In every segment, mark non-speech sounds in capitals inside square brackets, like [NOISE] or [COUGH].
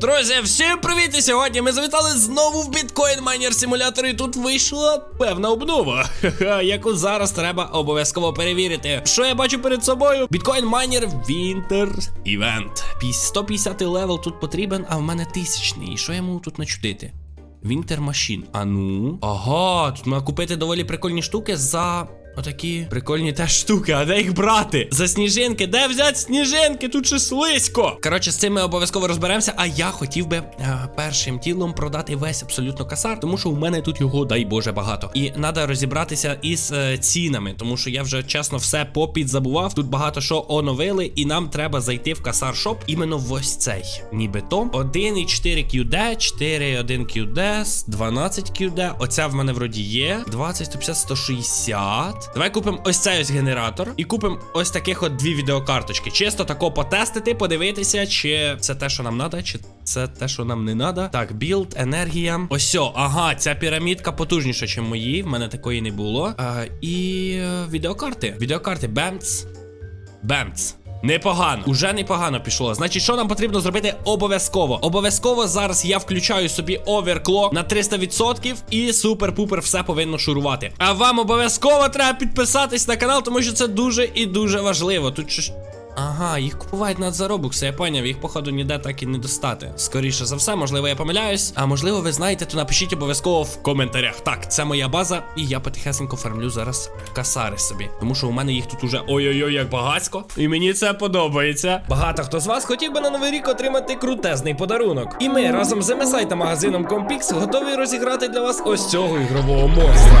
друзі, всім привіт! І сьогодні ми завітали знову в біткоін майнер симулятор, і тут вийшла певна обнова, яку зараз треба обов'язково перевірити. Що я бачу перед собою? Біткоін майнер Winter Event. Піс- 150 левел тут потрібен, а в мене тисячний. Що я можу тут начудити? Winter Machine. А ну. Ага, тут можна купити доволі прикольні штуки за. Отакі прикольні теж штуки, а де їх брати? За сніжинки, де взяти сніжинки? Тут ще слизько. Коротше, з цим ми обов'язково розберемося. А я хотів би е, першим тілом продати весь абсолютно касар, тому що у мене тут його, дай Боже, багато. І треба розібратися із е, цінами, тому що я вже чесно все попідзабував. Тут багато що оновили, і нам треба зайти в касар шоп іменно в ось цей. Нібито 1,4 QD, 4,1 QD, 12 QD. Оця в мене вроді є. 20, 150, 160. Давай купимо ось цей ось генератор і купимо ось таких от дві відеокарточки. Чисто тако потестити, подивитися, чи це те, що нам треба, чи це те, що нам не треба. Так, білд, енергія. Ось, ага, ця пірамідка потужніша, ніж мої. В мене такої не було. А, і е, відеокарти. Відеокарти Бемц. Бемц. Непогано, уже непогано пішло. Значить, що нам потрібно зробити обов'язково? Обов'язково зараз я включаю собі оверклок на 300% і супер-пупер все повинно шурувати. А вам обов'язково треба підписатись на канал, тому що це дуже і дуже важливо. Тут щось. Ага, їх купувають на заробукси, я поняв, їх, походу, ніде так і не достати. Скоріше за все, можливо, я помиляюсь. А можливо, ви знаєте, то напишіть обов'язково в коментарях. Так, це моя база, і я потихесенько фармлю зараз касари собі. Тому що у мене їх тут уже ой-ой-ой, як багацько. І мені це подобається. Багато хто з вас хотів би на новий рік отримати крутезний подарунок. І ми разом з MSI та магазином Compix готові розіграти для вас ось цього ігрового монстра.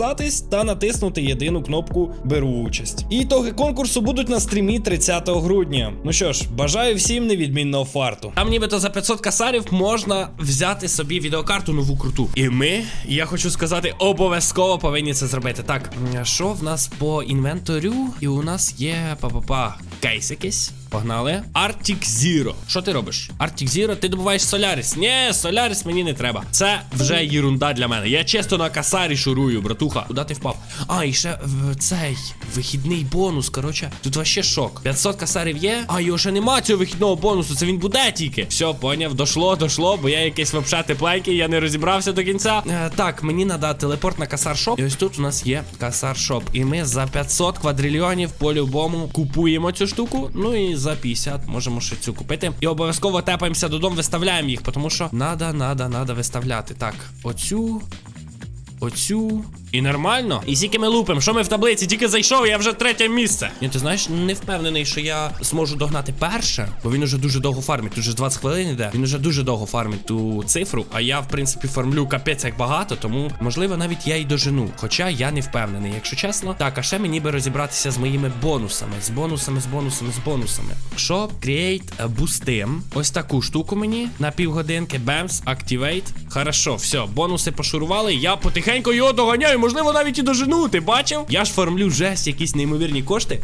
підписатись та натиснути єдину кнопку Беру участь. І ітоги конкурсу будуть на стрімі 30 грудня. Ну що ж, бажаю всім невідмінного фарту. Там нібито за 500 касарів можна взяти собі відеокарту нову круту. І ми, я хочу сказати, обов'язково повинні це зробити. Так, що в нас по інвенторю? І у нас є па-па-па кейс якийсь. Погнали. Arctic Zero. Що ти робиш? Arctic Zero, ти добуваєш Соляріс. Ні, Соляріс мені не треба. Це вже єрунда для мене. Я чисто на касарі шурую, братуха. Куди ти впав? А, і ще в цей вихідний бонус. Коротше, тут вообще шок. 500 касарів є. А, його ще нема цього вихідного бонусу. Це він буде тільки. Все, поняв, дошло, дошло, бо я якийсь вообще тепленький, я не розібрався до кінця. Е, так, мені треба телепорт на касар шоп. І ось тут у нас є касар шоп. І ми за 500 квадрильйонів по-любому купуємо цю штуку. Ну і за 50 можемо ще цю купити. І обов'язково тепаємося додому, виставляємо їх, тому що надо, надо, надо виставляти. Так, оцю. Оцю. І нормально. І скільки ми лупимо, що ми в таблиці? Тільки зайшов, я вже третє місце. Ні, ти знаєш, не впевнений, що я зможу догнати перше, бо він уже дуже довго фармить. Тут вже 20 хвилин іде. Він уже дуже довго фармить ту цифру. А я, в принципі, фармлю капець як багато, тому можливо навіть я й дожену. Хоча я не впевнений, якщо чесно. Так, а ще мені би розібратися з моїми бонусами. З бонусами, з бонусами, з бонусами. Що Create бустим. Ось таку штуку мені на півгодинки. Бемс, Activate. Хорошо, все, бонуси пошурували. Я потихеньку його доганяю, можливо, навіть і дожену. Ти бачив? Я ж фармлю жесть, якісь неймовірні кошти.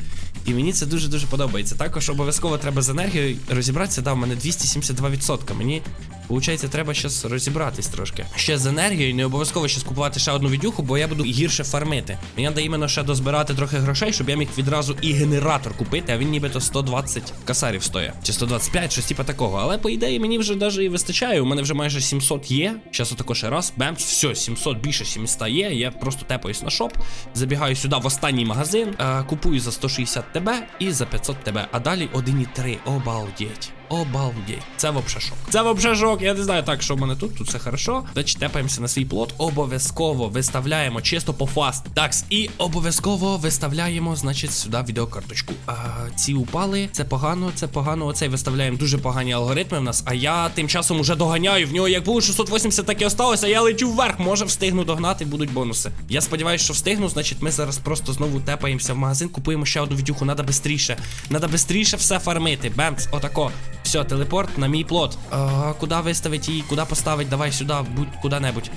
І мені це дуже-дуже подобається. Також обов'язково треба з енергією розібратися. Да, в мене 272%. Мені Получається, треба щас розібратись трошки. Ще з енергією, не обов'язково щас купувати ще одну відюху, бо я буду гірше фармити. Мені треба іменно ще дозбирати трохи грошей, щоб я міг відразу і генератор купити, а він нібито 120 касарів стоїть. Чи 125, щось типа такого. Але по ідеї мені вже навіть і вистачає. У мене вже майже 700 є. Щас отако ще раз. Бемс, все, 700 більше 700 є. Я просто тепаюсь на шоп, забігаю сюди в останній магазин, е, купую за 160 ТБ і за 500 ТБ. А далі 1,3. Обалдеть. Обалдеть. Це вообще шок. Це вообще шок. Я не знаю, так, що в мене тут, тут все хорошо. Значить, тепаємося на свій плот. Обов'язково виставляємо чисто по фаст. Такс, і обов'язково виставляємо, значить, сюди відеокарточку. А, ці упали, це погано, це погано. Оцей виставляємо дуже погані алгоритми в нас. А я тим часом уже доганяю. В нього як було 680, так і осталося. Я лечу вверх. Може встигну догнати, будуть бонуси. Я сподіваюся, що встигну. Значить, ми зараз просто знову тепаємося в магазин, купуємо ще одну відюху. Надо бистріше. Надо бистріше все фармити. Бемц, отако. Все, телепорт на мій плот. А, куди виставити її, куди поставити? Давай сюди, будь куди-небудь.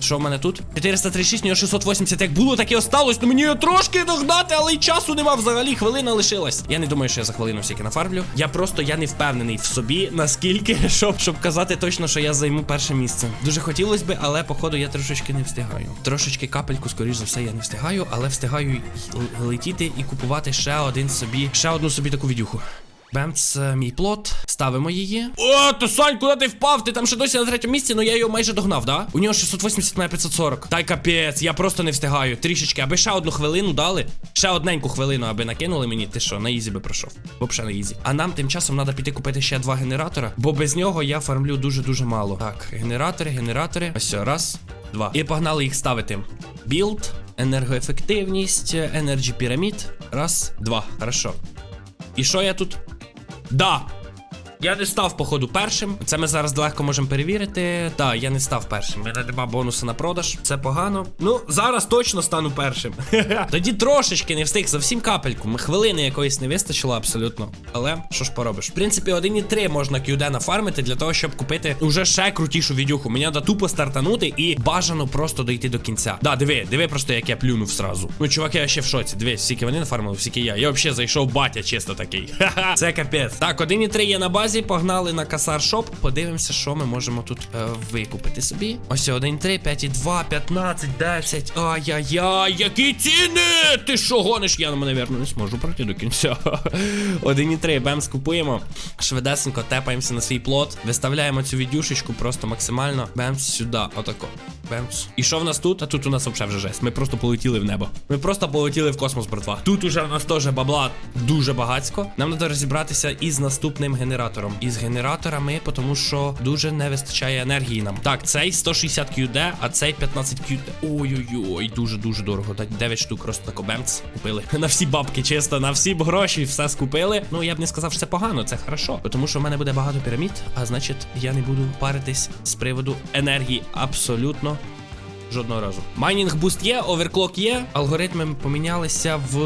Що в мене тут? 436, у нього 680. Як було, так і осталось. Ну мені його трошки догнати, але й часу нема взагалі. Хвилина лишилась. Я не думаю, що я за хвилину всяки нафармлю. Я просто я не впевнений в собі, наскільки, [LAUGHS] щоб, щоб казати точно, що я займу перше місце. Дуже хотілося би, але походу я трошечки не встигаю. Трошечки капельку, скоріш за все, я не встигаю, але встигаю летіти і купувати ще один собі, ще одну собі таку відюху. Бемц, е, мій плот, ставимо її. О, то Сань, куди ти впав? Ти там ще досі на третьому місці, ну я його майже догнав, да? У нього 680 має 540. Та й капець, я просто не встигаю. Трішечки, аби ще одну хвилину дали. Ще одненьку хвилину, аби накинули мені. Ти що, на ізі би пройшов. Вообще на ізі. А нам тим часом треба піти купити ще два генератора, бо без нього я фармлю дуже-дуже мало. Так, генератори, генератори. Ось, все, раз, два. І погнали їх ставити. Білд, енергоефективність, енерджі пірамід. Раз, два. Хорошо. І що я тут? Да. Я не став, походу, першим. Це ми зараз легко можемо перевірити. Так, я не став першим. У мене нема бонусу на продаж. Це погано. Ну, зараз точно стану першим. [LAUGHS] Тоді трошечки не встиг зовсім капельку. Хвилини якоїсь не вистачило абсолютно. Але що ж поробиш? В принципі, 1,3 можна QD нафармити для того, щоб купити уже ще крутішу відюху. Мені треба тупо стартанути і бажано просто дойти до кінця. Да, диви, диви просто, як я плюнув сразу. Ну, чуваки, я ще в шоці. Дивись, скільки вони нафармили, скільки я. Я взагалі зайшов батя, чисто такий. [LAUGHS] Ха-ха, це капець. Так, 1,3 є на базі, погнали на касар шоп. Подивимося, що ми можемо тут е, викупити собі. Ось 1,3, 5,2, 15, 10. Ай-яй-яй, які ціни! Ти що гониш? Я, напевно, не зможу пройти до кінця. [LAUGHS] 1,3, бемс купуємо. Швидесенько тепаємося на свій плот. Виставляємо цю відюшечку просто максимально. Бемс сюди, отако. Бемс. І що в нас тут? А тут у нас взагалі вже жесть. Ми просто полетіли в небо. Ми просто полетіли в космос, братва. Тут уже в нас теж бабла дуже багацько. Нам треба розібратися із наступним генератором. Із генераторами, тому що дуже не вистачає енергії нам. Так, цей 160 QD, а цей 15 QD. Ой-ой-ой, дуже-дуже дорого. Так, 9 штук просто тако бемц купили. [LAUGHS] На всі бабки, чисто, на всі гроші все скупили. Ну, я б не сказав, що це погано, це хорошо. Тому що в мене буде багато пірамід, а значить, я не буду паритись з приводу енергії абсолютно Жодного разу. Майнінг буст є, оверклок є. Алгоритми помінялися в.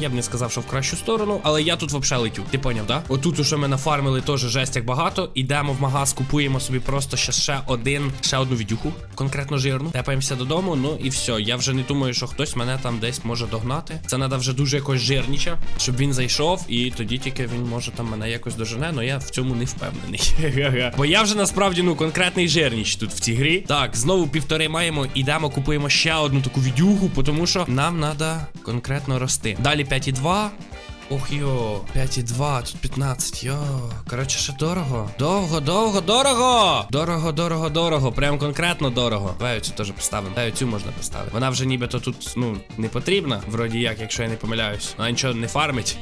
Я б не сказав, що в кращу сторону, але я тут взагалі летю. Ти поняв, да? Отут уже ми нафармили теж жесть як багато. Ідемо в магаз, купуємо собі просто ще, ще один, ще одну відюху, конкретно жирну. Тепаємося додому. Ну і все. Я вже не думаю, що хтось мене там десь може догнати. Це треба вже дуже якось жирніче, щоб він зайшов, і тоді тільки він може там мене якось дожене, але я в цьому не впевнений. [LAUGHS] Бо я вже насправді ну конкретний жирніч тут в цій грі. Так, знову півтори маємо. Ідемо, купуємо ще одну таку відюгу, тому що нам треба конкретно рости. Далі 5,2. Ох йо, 5,2, тут 15, йо. Коротше, ще дорого. Довго, довго, дорого! Дорого, дорого, дорого. Прям конкретно дорого. Давай цю теж поставимо. Давай цю можна поставити. Вона вже нібито тут, ну, не потрібна. Вроді як, якщо я не помиляюсь. Вона нічого не фармить.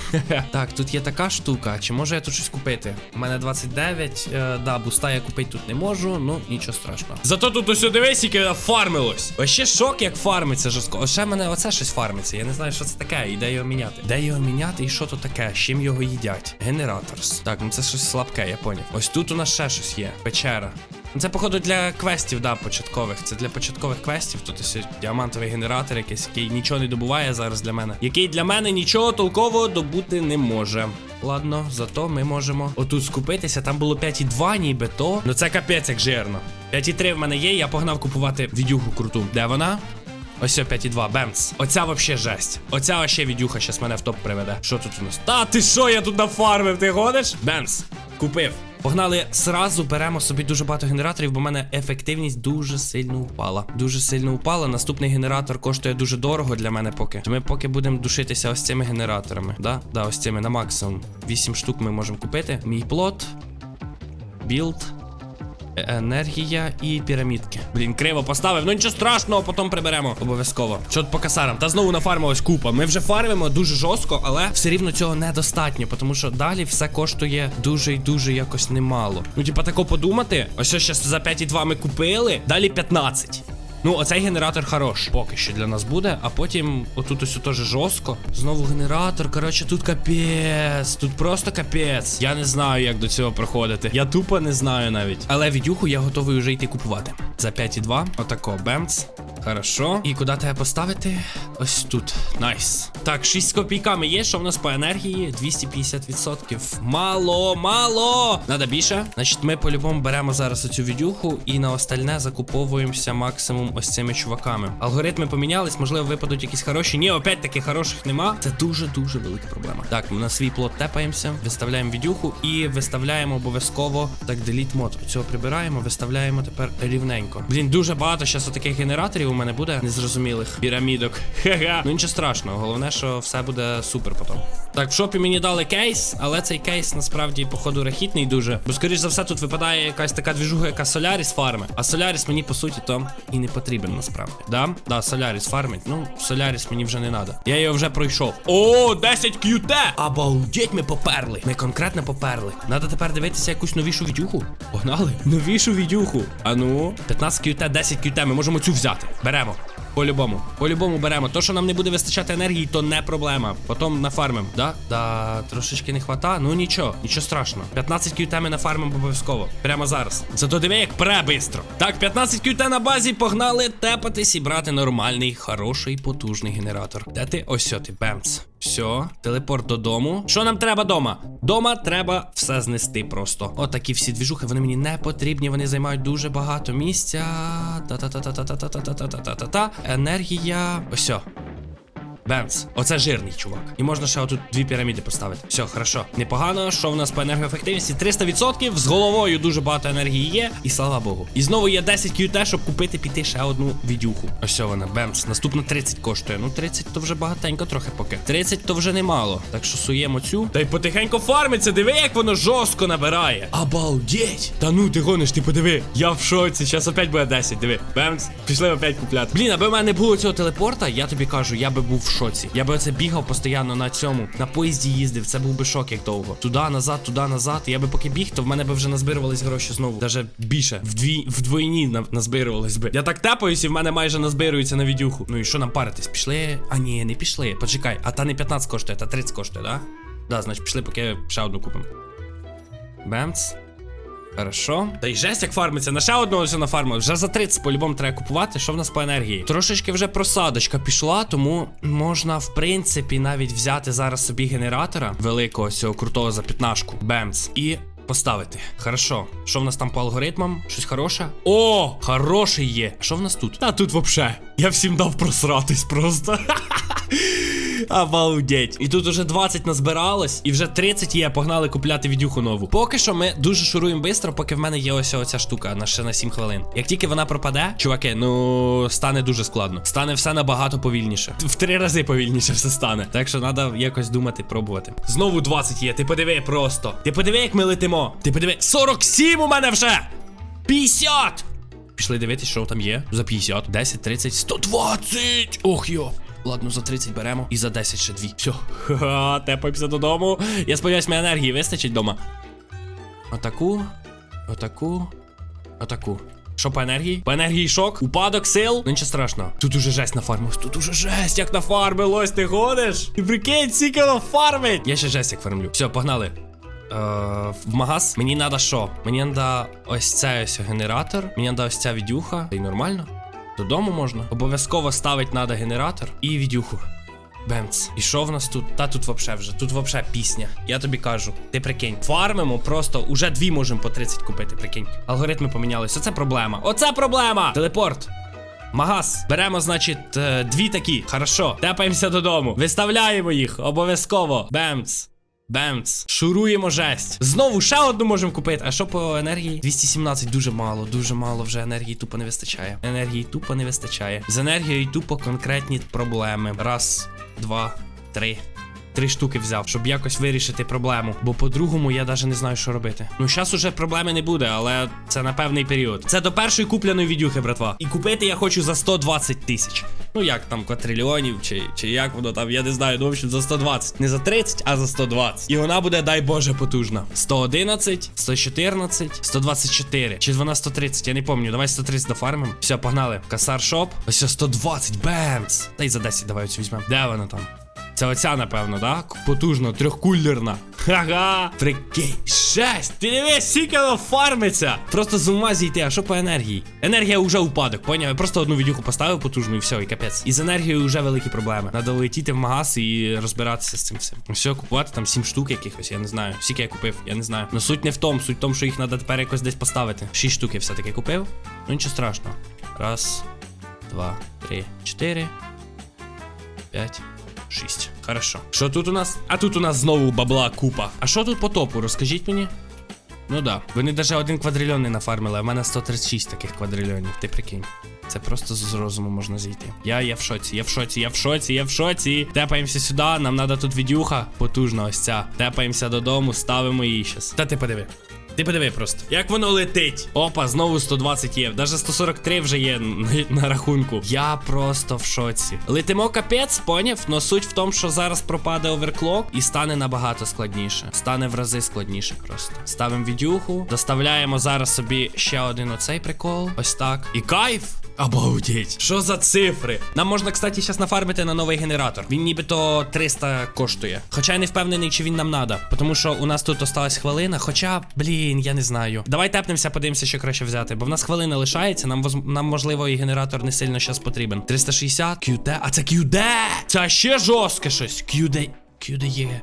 [LAUGHS] так, тут є така штука. Чи можу я тут щось купити? У мене 29. Е, да, буста я купити тут не можу, ну нічого страшного. Зато тут ось дивись, яке фармилось. Ось ще шок, як фармиться жорстко. Ще мене оце щось фармиться. Я не знаю, що це таке, і де його міняти. Де його міняти і що то таке? З чим його їдять? Генераторс. Так, ну це щось слабке, я поняв. Ось тут у нас ще щось є. Печера. Це, походу, для квестів, да, початкових. Це для початкових квестів. Тут ось діамантовий генератор якийсь, який нічого не добуває зараз для мене. Який для мене нічого толкового добути не може. Ладно, зато ми можемо отут скупитися. Там було 5,2 нібито. Ну це капець як жирно. 5,3 в мене є, я погнав купувати відюху круту. Де вона? Ось о, 5,2, бемц. Оця вообще жесть. Оця вообще відюха щас мене в топ приведе. Що тут у нас? Та ти що, я тут нафармив, ти гониш? Бемц. Купив. Погнали сразу, беремо собі дуже багато генераторів, бо в мене ефективність дуже сильно упала. Дуже сильно упала. Наступний генератор коштує дуже дорого для мене поки. То ми поки будемо душитися ось цими генераторами. Да? Да, ось цими на максимум. 8 штук ми можемо купити. Мій плот. Білд. Енергія і пірамідки. Блін, криво поставив. Ну нічого страшного, потім приберемо. Обов'язково. Що по касарам? Та знову нафармилась купа. Ми вже фармимо дуже жорстко, але все рівно цього недостатньо, тому що далі все коштує дуже і дуже якось немало. Ну, типа, тако подумати, ось зараз за 5,2 ми купили, далі 15. Ну, оцей генератор хорош. Поки що для нас буде, а потім отут ось теж жорстко. Знову генератор. Коротше, тут капець. Тут просто капець. Я не знаю, як до цього проходити. Я тупо не знаю навіть. Але відюху я готовий вже йти купувати. За 5,2. Отако, бемц. Хорошо. І куди тебе поставити? Ось тут. Найс. Так, 6 з копійками є. Що в нас по енергії? 250%. Мало, мало. Надо більше. Значить, ми по-любому беремо зараз оцю відюху і на остальне закуповуємося максимум ось цими чуваками. Алгоритми помінялись, можливо, випадуть якісь хороші. Ні, опять таки хороших нема. Це дуже-дуже велика проблема. Так, ми на свій плот тепаємося, виставляємо відюху і виставляємо обов'язково так, деліт мод. Цього прибираємо, виставляємо тепер рівненько. Блін, дуже багато зараз таких генераторів у мене буде незрозумілих пірамідок. [LAUGHS] Ха-ха. Ну нічого страшного, головне, що все буде супер потім. Так, в шопі мені дали кейс, але цей кейс насправді, походу, рахітний дуже. Бо, скоріш за все, тут випадає якась така двіжуга, яка Соляріс фарми. А Соляріс мені, по суті, то і не потрібен насправді. Да? Да, Соляріс фармить. Ну, Соляріс мені вже не треба. Я його вже пройшов. О, 10 QT! Обалдеть, ми поперли. Ми конкретно поперли. Надо тепер дивитися якусь новішу відюху. Погнали. Новішу відюху. А ну, 15 QT, 10 QT. Ми можемо цю взяти. Беремо. По-любому. По-любому беремо. То, що нам не буде вистачати енергії, то не проблема. Потім нафармимо. Да? Да, трошечки не хвата. Ну нічого, нічого страшного. 15 QT ми нафармимо обов'язково. Прямо зараз. Зато диви, як пре бистро. Так, 15 QT на базі, погнали тепатись і брати нормальний, хороший, потужний генератор. Де ти? Ось о ти, бемц. Все, телепорт додому. Що нам треба дома? Дома треба все знести просто. Отакі всі двіжухи, вони мені не потрібні, вони займають дуже багато місця. Та-та-та-та-та-та-та-та-та-та-та-та. Енергія. Ось. Бемц, оце жирний чувак. І можна ще отут дві піраміди поставити. Все, хорошо. Непогано. Що в нас по енергоефективності? 300%. З головою дуже багато енергії є. І слава Богу. І знову є 10 QT, щоб купити піти ще одну відюху. Ось вона, бемц. Наступна 30 коштує. Ну, 30 то вже багатенько трохи поки. 30 то вже немало. Так що суємо цю. Та й потихеньку фармиться. Диви, як воно жорстко набирає. Обалдеть! Та ну ти гониш, ти подиви. Я в шоці. Зараз опять буде 10. Диви. Бемц. Пішли опять купляти. Блін, аби в мене було цього телепорта, я тобі кажу, я би був шоці. Я би оце бігав постійно на цьому, на поїзді їздив. Це був би шок, як довго. Туди, назад, туди, назад. Я би поки біг, то в мене би вже назбирувались гроші знову. Даже більше. Вдві, вдвойні на, назбирувались би. Я так тепаюсь, і в мене майже назбирується на відюху. Ну і що нам паритись? Пішли? А ні, не пішли. Почекай, а та не 15 коштує, та 30 коштує, да? Да, значить, пішли, поки ще одну купимо. Бемц. Хорошо. Та й жесть, як фармиться. На ще одного все нафармили. Вже за 30 по-любому треба купувати. Що в нас по енергії? Трошечки вже просадочка пішла, тому можна, в принципі, навіть взяти зараз собі генератора великого цього крутого за п'ятнашку. Бемц. І. Поставити. Хорошо. Що в нас там по алгоритмам? Щось хороше? О, хороший є. Що в нас тут? Та тут вообще. Я всім дав просратись просто. [LAUGHS] Обалдеть. І тут уже 20 назбиралось, і вже 30 є. Погнали купляти відюху нову. Поки що ми дуже шуруємо швидко, поки в мене є ось оця штука на ще на 7 хвилин. Як тільки вона пропаде, чуваки, ну стане дуже складно. Стане все набагато повільніше. В три рази повільніше все стане. Так що треба якось думати, пробувати. Знову 20 є. Ти подиви просто. Ти подиви, як ми летимо. Ти подиви. 47 у мене вже! 50! Пішли дивитись, що там є. За 50, 10, 30, 120! Ох йо! Ладно, за 30 беремо і за 10 ще дві. Все. Ха-ха, тепаємося додому. Я сподіваюсь, мені енергії вистачить дома. Отаку. Отаку. Отаку. Що по енергії? По енергії шок, упадок сил. Ну нічого страшного. Тут уже жесть нафармилось. Тут уже жесть, як нафармилось, ти ходиш? І прикинь, скільки нафармить. Я ще жесть як фармлю. Все, погнали. Е, в магаз. Мені треба що? Мені треба ось цей ось генератор. Мені треба ось ця відюха. Та й нормально. Додому можна. Обов'язково ставить треба генератор і відюху. Бемц. І що в нас тут? Та тут вообще вже. Тут вообще пісня. Я тобі кажу. Ти прикинь. Фармимо просто уже дві можемо по 30 купити. Прикинь. Алгоритми помінялись. Оце проблема. Оце проблема! Телепорт. Магаз. Беремо, значить, е, дві такі. Хорошо. Тепаємося додому. Виставляємо їх. Обов'язково. Бемц. Бемц. Шуруємо жесть. Знову ще одну можемо купити. А що по енергії? 217 дуже мало, дуже мало вже енергії тупо не вистачає. Енергії тупо не вистачає. З енергією тупо конкретні проблеми. Раз, два, три. Три штуки взяв, щоб якось вирішити проблему. Бо по-другому я навіть не знаю, що робити. Ну, зараз уже проблеми не буде, але це на певний період. Це до першої купляної відюхи, братва. І купити я хочу за 120 тисяч. Ну як там, квадрильйонів, чи, чи як воно там, я не знаю, ну, в общем, за 120. Не за 30, а за 120. І вона буде, дай Боже, потужна. 111, 114, 124. Чи вона 130, я не пам'ятаю. Давай 130 дофармимо. Все, погнали. Касар шоп. Ось 120, бемс. Та й за 10 давай оцю візьмемо. Де вона там? Це оця, напевно, да? Потужно, трьохкулерна. Ха-ха! Прикинь, жесть! Ти дивись, скільки воно фармиться! Просто з ума зійти, а що по енергії? Енергія вже упадок, поняв? Я просто одну відюху поставив потужну і все, і капець. І з енергією вже великі проблеми. Надо летіти в магаз і розбиратися з цим всім. Все, купувати там 7 штук якихось, я не знаю. Скільки я купив, я не знаю. Ну суть не в тому, суть в тому, що їх треба тепер якось десь поставити. 6 штук я все-таки купив. Ну нічого страшного. Раз, два, три, чотири. 5, 6. Хорошо. Що тут у нас? А тут у нас знову бабла купа. А що тут по топу? Розкажіть мені. Ну да. Вони навіть один квадрильйон не нафармили, а в мене 136 таких квадрильйонів. Ти прикинь. Це просто з розуму можна зійти. Я, я в шоці, я в шоці, я в шоці, я в шоці. Тепаємося сюди, нам треба тут відюха. Потужна ось ця. Тепаємося додому, ставимо її щас. Та ти подиви. Ти подиви просто, як воно летить. Опа, знову 120 є. Даже 143 вже є [LAUGHS] на, рахунку. Я просто в шоці. Летимо капець, поняв? Но суть в тому, що зараз пропаде оверклок і стане набагато складніше. Стане в рази складніше просто. Ставимо відюху, доставляємо зараз собі ще один оцей прикол. Ось так. І кайф. Обалдеть. Що за цифри? Нам можна, кстати, зараз нафармити на новий генератор. Він нібито 300 коштує. Хоча я не впевнений, чи він нам надо. Тому що у нас тут осталась хвилина. Хоча, блін, я не знаю. Давай тепнемося, подивимося, що краще взяти. Бо в нас хвилина лишається. Нам нам можливо і генератор не сильно зараз потрібен. 360, QD. А це QD! Це ще жорстке щось. QD. QD є.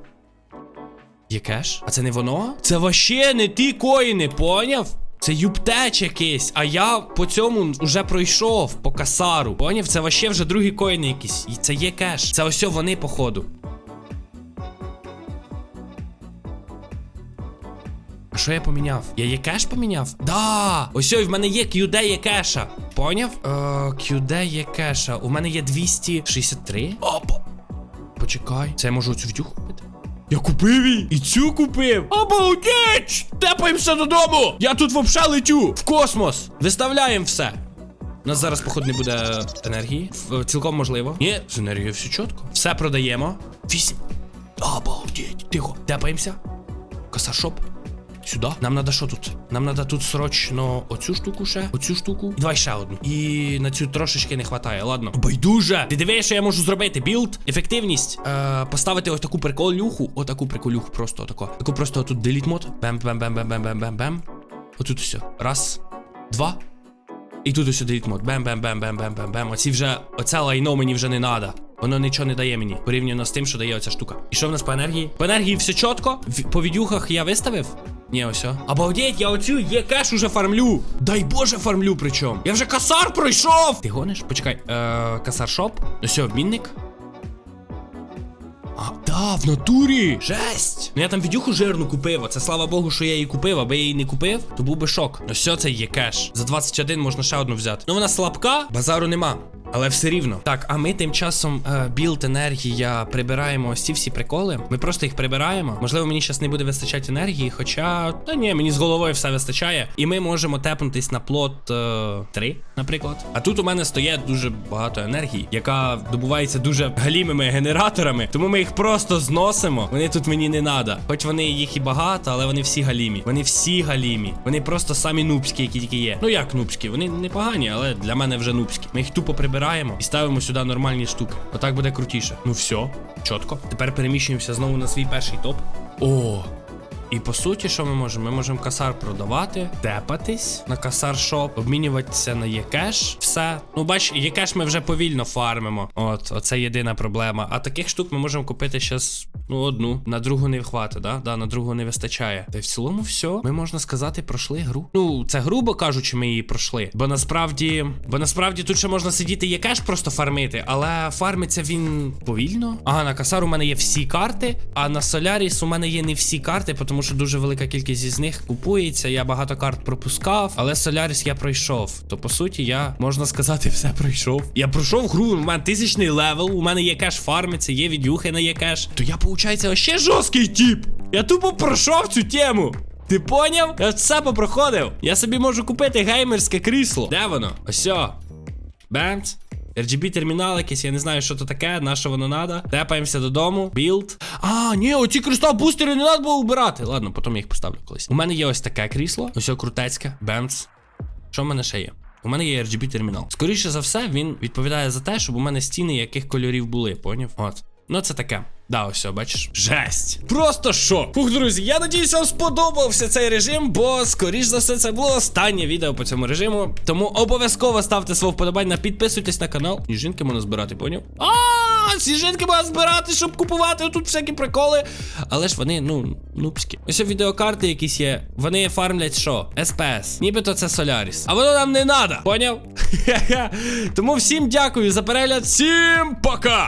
Є кеш? А це не воно? Це вообще не ті коїни, поняв? Це юптеч якийсь, а я по цьому вже пройшов по касару. Поняв? Це вообще вже другі коїни якісь. І це є кеш. Це ось вони, походу. А що я поміняв? Я є кеш поміняв? Да! Ось ой, в мене є QD є кеша. Поняв? Е, QD є кеша. У мене є 263. Опа! Почекай. Це я можу цю втюху купити? Я купив її! І цю купив! Обалдеть! Тепаємося додому! Я тут вовша летю! В космос! Виставляємо все! У нас зараз, походу, не буде енергії. Цілком можливо. Ні, з енергією все чітко. Все продаємо. Вісім. Обалдеть! Тихо. Тепаємося. Касашоп. Сюди. Нам надо що тут? Нам надо тут срочно оцю штуку ще, оцю штуку. І давай ще одну. І на цю трошечки не хватає. Ладно. Байдуже. Ти диви, що я можу зробити. Білд, ефективність. Е, поставити ось таку приколюху. Отаку приколюху. Просто отако. Таку просто отут деліт мод. Бем, бем, бем, бем, бем, бем, бем, бем. Отут все. Раз, два. І тут ось деліт мод. Бем, бем, бем, бем, бем, бем, бем. Оці вже, оце лайно мені вже не надо. Воно нічого не дає мені, порівняно з тим, що дає оця штука. І що в нас по енергії? По енергії все чітко. В- По відюхах я виставив. Ні, ось. Обалдеть, я оцю є кеш уже фармлю. Дай Боже, фармлю причому. Я вже касар пройшов. Ти гониш? Почекай. Е, касар шоп. Ось обмінник. А, да, в натурі! Жесть! Ну я там відюху жирну купив. Це слава Богу, що я її купив. Аби я її не купив, то був би шок. Ну все, це є кеш. За 21 можна ще одну взяти. Ну вона слабка, базару нема. Але все рівно. Так, а ми тим часом е, білд енергія прибираємо ось ці всі приколи. Ми просто їх прибираємо. Можливо, мені зараз не буде вистачати енергії, хоча. Та ні, мені з головою все вистачає. І ми можемо тепнутись на плот е, 3, наприклад. А тут у мене стоять дуже багато енергії, яка добувається дуже галімими генераторами. Тому ми їх просто зносимо. Вони тут мені не треба. Хоч вони їх і багато, але вони всі галімі. Вони всі галімі. Вони просто самі нубські, які тільки є. Ну як нубські? Вони непогані, але для мене вже нубські. Ми їх тупо прибираємо і ставимо сюди нормальні штуки. Отак буде крутіше. Ну все, чітко. Тепер переміщуємося знову на свій перший топ. О, і по суті, що ми можемо? Ми можемо касар продавати, тепатись на касар шоп, обмінюватися на єкеш. Все. Ну, бач, єкеш ми вже повільно фармимо. От, оце єдина проблема. А таких штук ми можемо купити щас Ну, одну. На другу не хватить, да? Да, на другу не вистачає. Та й в цілому все. Ми можна сказати, пройшли гру. Ну, це грубо кажучи, ми її пройшли. Бо насправді, бо насправді тут ще можна сидіти і кеш просто фармити, але фармиться він повільно. Ага, на касар у мене є всі карти, а на Соляріс у мене є не всі карти, тому що дуже велика кількість із них купується. Я багато карт пропускав, але Соляріс я пройшов. То по суті, я можна сказати, [LAUGHS] все пройшов. Я пройшов гру, у мене тисячний левел, у мене є кеш фармиться, є відюхи на є кеш. То я, виходить, ще жорсткий тіп. Я тупо пройшов цю тему. Ти поняв? Я все попроходив. Я собі можу купити геймерське крісло. Де воно? Ось. Бенд. RGB термінал якийсь, я не знаю, що то таке, на що воно надо. Тепаємося додому. Білд. А, ні, оці кристал бустери не треба було убирати. Ладно, потім я їх поставлю колись. У мене є ось таке крісло. Ось крутецьке. бенц. Що в мене ще є? У мене є RGB термінал. Скоріше за все, він відповідає за те, щоб у мене стіни яких кольорів були, поняв? От. Ну, це таке. Да, ось, бачиш. Жесть. Просто шок. Фух, друзі, я надіюсь, вам сподобався цей режим, бо, скоріш за все, це було останнє відео по цьому режиму. Тому обов'язково ставте свого вподобання, підписуйтесь на канал. І жінки можна збирати, поняв? А, сніжинки можна збирати, щоб купувати тут всякі приколи. Але ж вони, ну, нубські. Ось відеокарти якісь є. Вони фармлять що? СПС. Нібито це Соляріс. А воно нам не надо. Поняв? [LAUGHS] Тому всім дякую за перегляд. Всім пока!